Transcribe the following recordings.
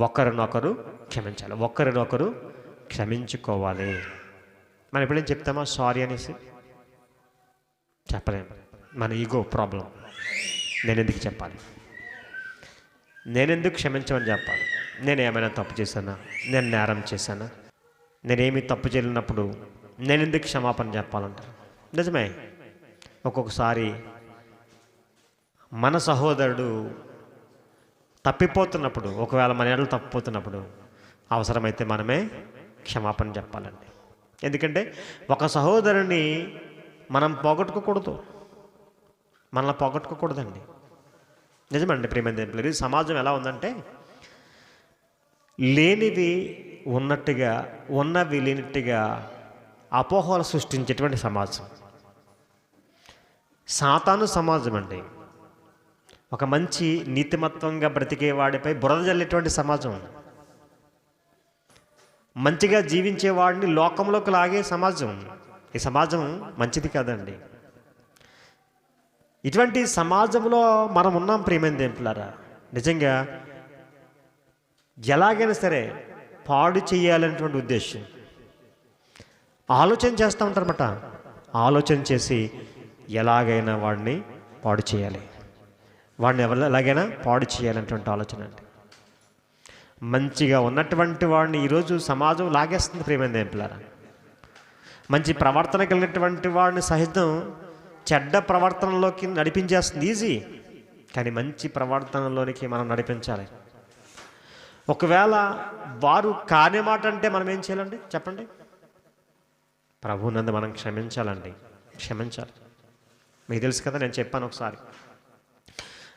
ఒకరినొకరు క్షమించాలి. ఒకరినొకరు క్షమించుకోవాలి. మనం ఎప్పుడైనా చెప్తామా సారీ అనేసి? చెప్పలేము. మన ఈగో ప్రాబ్లం. నేను ఎందుకు చెప్పాలి? నేనెందుకు క్షమించమని చెప్పాలి? నేను ఏమైనా తప్పు చేశానా? నేను నేరం చేశానా? నేనేమి తప్పు చేయలేనప్పుడు నేను ఎందుకు క్షమాపణ చెప్పాలంటారు? నిజమే. ఒక్కొక్కసారి మన సహోదరుడు తప్పిపోతున్నప్పుడు ఒకవేళ మన ఏళ్ళు తప్పిపోతున్నప్పుడు అవసరమైతే మనమే క్షమాపణ చెప్పాలండి. ఎందుకంటే ఒక సహోదరుని మనం పోగొట్టుకోకూడదు. మనల్ని పోగొట్టుకోకూడదండి. నిజమండి ప్రేమ ఈ సమాజం ఎలా ఉందంటే లేనివి ఉన్నట్టుగా ఉన్నవి లేనట్టుగా అపోహలు సృష్టించేటువంటి సమాజం. సాతాను సమాజం అండి ఒక మంచి నీతిమత్వంగా బ్రతికే వాడిపై బురద జల్లేటువంటి సమాజం మంచిగా జీవించే వాడిని లోకంలోకి లాగే సమాజం. ఈ సమాజం మంచిది కాదండి. ఇటువంటి సమాజంలో మనం ఉన్నాం ప్రేమైన దేంపులారా నిజంగా ఎలాగైనా సరే పాడు చేయాలనేటువంటి ఉద్దేశం. ఆలోచన చేస్తూ ఉంటారన్నమాట. ఆలోచన చేసి ఎలాగైనా వాడిని పాడు చేయాలి. వాడిని ఎవరి ఎలాగైనా పాడు చేయాలనేటువంటి ఆలోచన అండి. మంచిగా ఉన్నటువంటి వాడిని ఈరోజు సమాజం లాగేస్తుంది ప్రేమైన దేంపులారా మంచి ప్రవర్తన కలిగినటువంటి వాడిని సహితం చెడ్డ ప్రవర్తనలోకి నడిపించేస్తుంది ఈజీ. కానీ మంచి ప్రవర్తనలోనికి మనం నడిపించాలి. ఒకవేళ వారు కాని మాట అంటే మనం ఏం చేయాలండి? చెప్పండి. ప్రభునందు మనం క్షమించాలండి. క్షమించాలి. మీకు తెలుసు కదా నేను చెప్పాను ఒకసారి.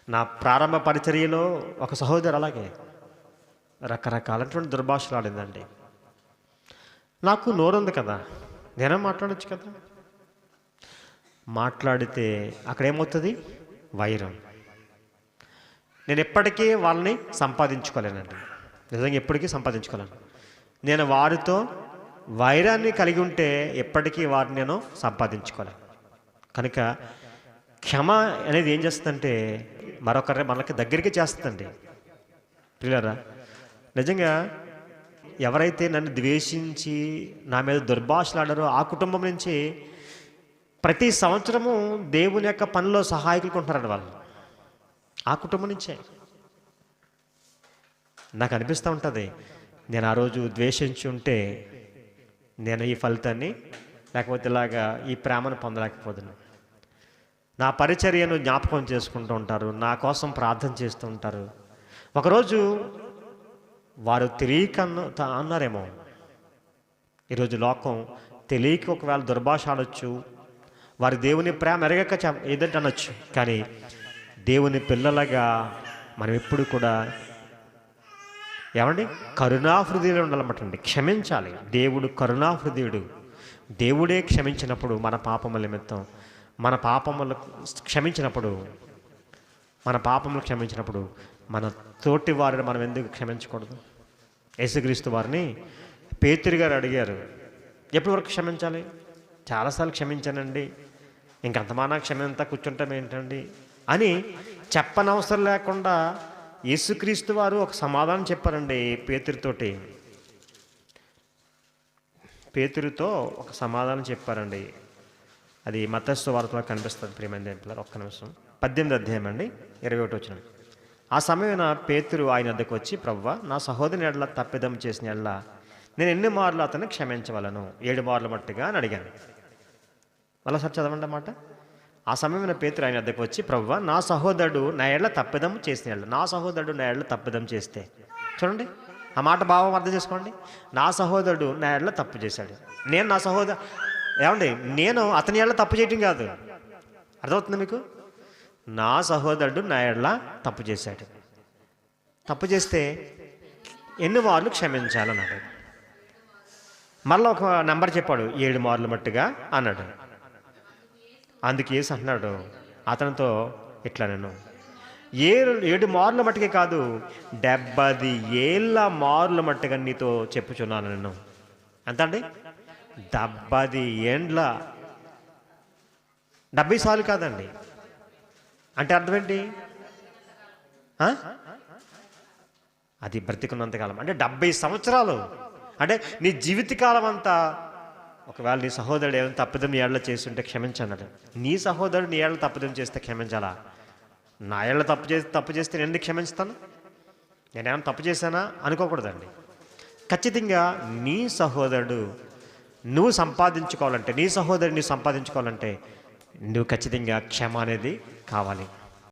నా ప్రారంభ పరిచర్యలో ఒక సహోదరు అలాగే రకరకాలైనటువంటి దుర్భాషలు ఆడిందండి. నాకు నోరుంది కదా నేనే మాట్లాడచ్చు కదా? మాట్లాడితే అక్కడేమవుతుంది? వైరం. నేను ఎప్పటికీ వాళ్ళని సంపాదించుకోలేనండి. నిజంగా ఎప్పటికీ సంపాదించుకోలేను. నేను వారితో వైరాన్ని కలిగి ఉంటే ఎప్పటికీ వారిని నేను సంపాదించుకోలేను. కనుక క్షమ అనేది ఏం చేస్తుందంటే మరొకరి మనకి దగ్గరికి చేస్తుందండి. పిల్లరా నిజంగా ఎవరైతే నన్ను ద్వేషించి నా మీద దుర్భాషలాడారో ఆ కుటుంబం నుంచి ప్రతి సంవత్సరము దేవుని యొక్క పనిలో సహాయకులు కొంటారండి వాళ్ళు. ఆ కుటుంబం నుంచే. నాకు అనిపిస్తూ ఉంటుంది నేను ఆ రోజు ద్వేషించి ఉంటే నేను ఈ ఫలితాన్ని లేకపోతే ఇలాగా ఈ ప్రేమను పొందలేకపోతున్నాను నా పరిచర్యను జ్ఞాపకం చేసుకుంటూ ఉంటారు నా కోసం ప్రార్థన చేస్తూ ఉంటారు. ఒకరోజు వారు తెలియక అన్నారేమో. ఈరోజు లోకం తెలియక ఒకవేళ దుర్భాష ఆడొచ్చు వారి దేవుని ప్రేమ ఎరగక ఏదంటే అనొచ్చు. కానీ దేవుని పిల్లలుగా మనం ఎప్పుడు కూడా ఏమండి? కరుణాహృదయులు ఉండాలన్నమాట క్షమించాలి. దేవుడు కరుణాహృదయుడు. దేవుడే క్షమించినప్పుడు మన పాపముల నిమిత్తం మన పాపములు క్షమించినప్పుడు మన పాపములు క్షమించినప్పుడు మన తోటి వారిని మనం ఎందుకు క్షమించకూడదు? యేసుక్రీస్తు వారిని పేతురి గారు అడిగారు ఎప్పటి వరకు క్షమించాలి? చాలాసార్లు క్షమించానండి. ఇంకంతమానా క్షమంతా కూర్చుంటాం ఏంటండి? అని చెప్పనవసరం లేకుండా యేసుక్రీస్తు వారు ఒక సమాధానం చెప్పారండి పేతురితోటి. పేతురితో ఒక సమాధానం చెప్పారండి. అది మతస్సు వార్తలో కనిపిస్తుంది. ప్రియమైన దేవులారా. ఒక్క నిమిషం. పద్దెనిమిది అధ్యాయం అండి ఇరవై ఒకటి వచ్చిన. ఆ సమయమున పేతురు ఆయన వద్దకు వచ్చి ప్రవ్వ నా సహోదరుని ఎడల తప్పిదం చేసిన ఎడల నేను ఎన్ని మార్లు అతను క్షమించవలను? ఏడు మార్లు మట్టుగా? అని అడిగాను. మళ్ళా సార్ చదవండి అన్నమాట ఆ సమయమున పేతురు ఆయన వద్దకు వచ్చి ప్రవ్వ నా సహోదరుడు నా ఎడల తప్పిదం చేసిన ఎడల నా సహోదరుడు నా ఎడల తప్పిదం చేస్తే. చూడండి ఆ మాట భావం అర్థం చేసుకోండి. నా సహోదరుడు నా ఎడల తప్పు చేశాడు. నేను నా సహోదరు ఏమండి నేను అతని ఏళ్ళ తప్పు చేయటం కాదు. అర్థమవుతుంది మీకు? నా సహోదరుడు నా ఏళ్ళ తప్పు చేశాడు. తప్పు చేస్తే ఎన్ని మార్లు క్షమించాలన్నాడు. మళ్ళీ ఒక నెంబర్ చెప్పాడు ఏడు మార్లు మట్టుగా అన్నాడు. అందుకు ఏసు అంటున్నాడు అతనితో ఇట్లా నేను. ఏడు ఏడు మార్ల మట్టుకే కాదు డెబ్బది ఏళ్ళ మార్ల మట్టుగా నీతో చెప్పుచున్నాను నేను. ఎంత అండి డెబ్బది ఏండ్ల. డెబ్బై సార్లు కాదండి. అంటే అర్థం ఏంటి? అది బ్రతికున్నంతకాలం. అంటే డెబ్బై సంవత్సరాలు. అంటే నీ జీవితకాలం అంతా ఒకవేళ నీ సహోదరుడు ఏమైనా తప్పిదం నీ ఏళ్ళ చేస్తుంటే క్షమించన్నాడు నీ సహోదరుడు నీ ఏళ్ళ తప్పిదం చేస్తే క్షమించాలా? నా ఏళ్ళ తప్పు చేసి తప్పు చేస్తే నేను ఎందుకు క్షమించుతాను? నేనేమైనా తప్పు చేశానా? అనుకోకూడదండి. ఖచ్చితంగా నీ సహోదరుడు నువ్వు సంపాదించుకోవాలంటే నీ సహోదరిని నువ్వు సంపాదించుకోవాలంటే నువ్వు ఖచ్చితంగా క్షమ అనేది కావాలి.